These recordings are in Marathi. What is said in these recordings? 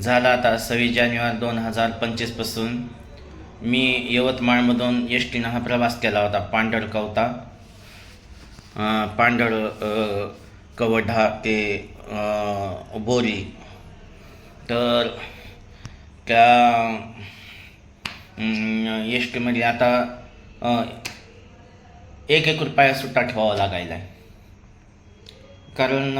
झाला आता सव्वीस जानेवारी दोन हजार पंचवीसपासून मी यवतमाळमधून एस टीनं हा प्रवास केला होता पांढर कवता. पांढर कवढा ते बोरी. तर त्या एस टीमध्ये आता एक एक रुपया सुट्टा ठेवावा लागायला आहे कारण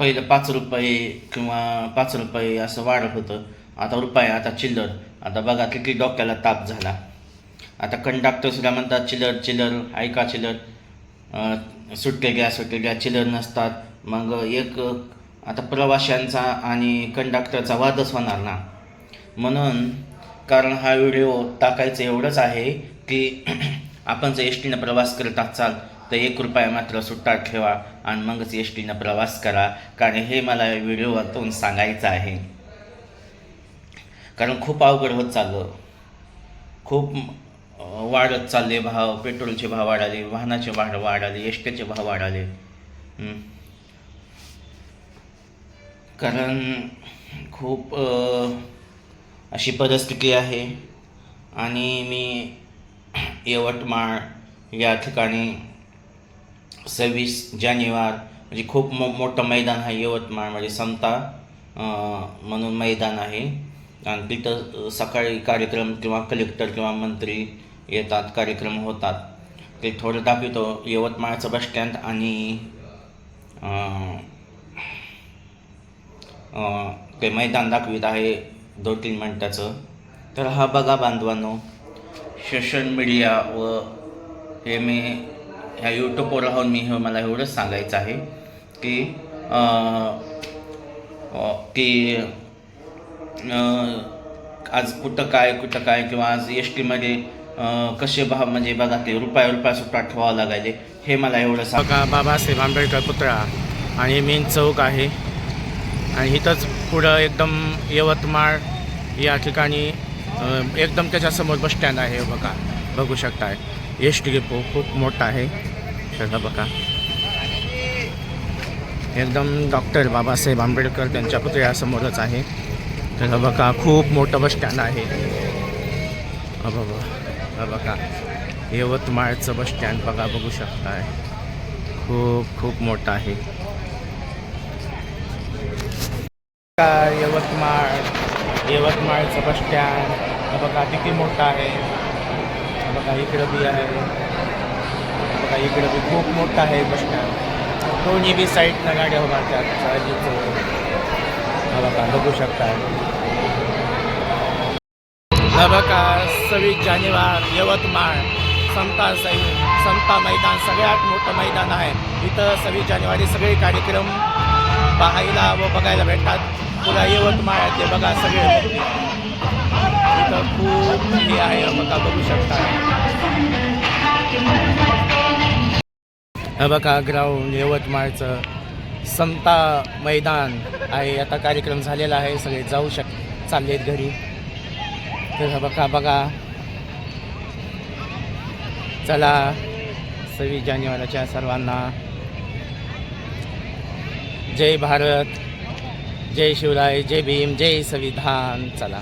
पहिलं पाच रुपये किंवा पाच रुपये असं वाढत होतं. आता रुपये आता चिल्लर. आता बघा किती डोक्याला ताप झाला. आता कंडक्टरसुद्धा म्हणतात चिल्लर चिल्लर ऐका चिल्लर. सुटके सुट्टे घ्या सुट्टे घ्या चिल्लर नसतात. मग एक आता प्रवाशांचा आणि कंडक्टरचा वादच होणार ना. म्हणून कारण हा व्हिडिओ टाकायचं एवढंच आहे की आपण जर एस टीनं प्रवास करत असाल तर एक रुपया मात्र सुट्टा ठेवा आणि मगच एस टीनं प्रवास करा कारण हे मला व्हिडिओतून सांगायचं आहे. कारण खूप अवघड होत चाललं. खूप वाढत चालले भाव पेट्रोलचे भाव वाढाले वाहनाचे भाव वाढाले एस टीचे भाव वाढाले. कारण खूप अशी परिस्थिती आहे आणि मी यवतमाळ या ठिकाणी सव्वीस जानेवार म्हणजे खूप मो मोठं मैदान आहे यवतमाळमध्ये म्हणजे समता म्हणून मैदान आहे. आणि तिथं सकाळी कार्यक्रम किंवा कलेक्टर किंवा मंत्री येतात कार्यक्रम होतात. ते थोडं दाखवतो. यवतमाळचं बस स्टँड आणि ते मैदान दाखवित आहे दोन तीन मिनटाचं. तर हा बघा बांधवांनो सोशल मीडिया व हे मी ह्या यूट्यूबवर राहून मी हे मला एवढंच सांगायचं आहे की की आज कुठं काय कुठं काय किंवा आज एस टीमध्ये कसे भाव म्हणजे बघा ते रुपया रुपया सुट्टा ठेवावं लागायचे हे मला एवढं सांगा. बाबासाहेब आंबेडकर पुतळा आणि मेन चौक आहे. आणि इथंच पुढं एकदम यवतमाळ या ठिकाणी एकदम त्याच्यासमोर बस स्टँड आहे बघा बघू शकताय. यश टी डेपो खूप मोठा आहे. त्याचा बघा. एकदम डॉक्टर बाबासाहेब आंबेडकर त्यांच्या पुतळ्यासमोरच आहे. त्याचा बघा खूप मोठं बस स्टँड आहे. बाबा बघा बघा. यवतमाळचं बस स्टँड बघा बघू शकताय. खूप खूप मोठं आहे. का यवतमाळ. यवतमाळचं bus stand. बघा किती मोठं आहे. बघा इकडं बी आहे. बघा इकडं बी खूप मोठं आहे बस स्टँड. दोन्ही बी साईडनं गाड्या उभारतात त्यात साहजिक बघा बघू शकता. हा बघा सव्वीस जानेवार यवतमाळ. समता सै समता मैदान सगळ्यात मोठं मैदान आहे. इथं सव्वीस जानेवारी सगळे कार्यक्रम पाहायला व बघायला भेटतात. पुन्हा यवतमाळातले बघा सगळे. लोक. खूप हे आहे बघा बघू शकता. हा बघा ग्राउंड यवतमाळचं संता मैदान आहे. आता कार्यक्रम झालेला आहे सगळे जाऊ शक चाललेत घरी. तर हा बघा बघा. चला सव्वीस जानेवारीच्या सर्वांना. जय भारत जय शिवराय जय भीम जय संविधान. चला.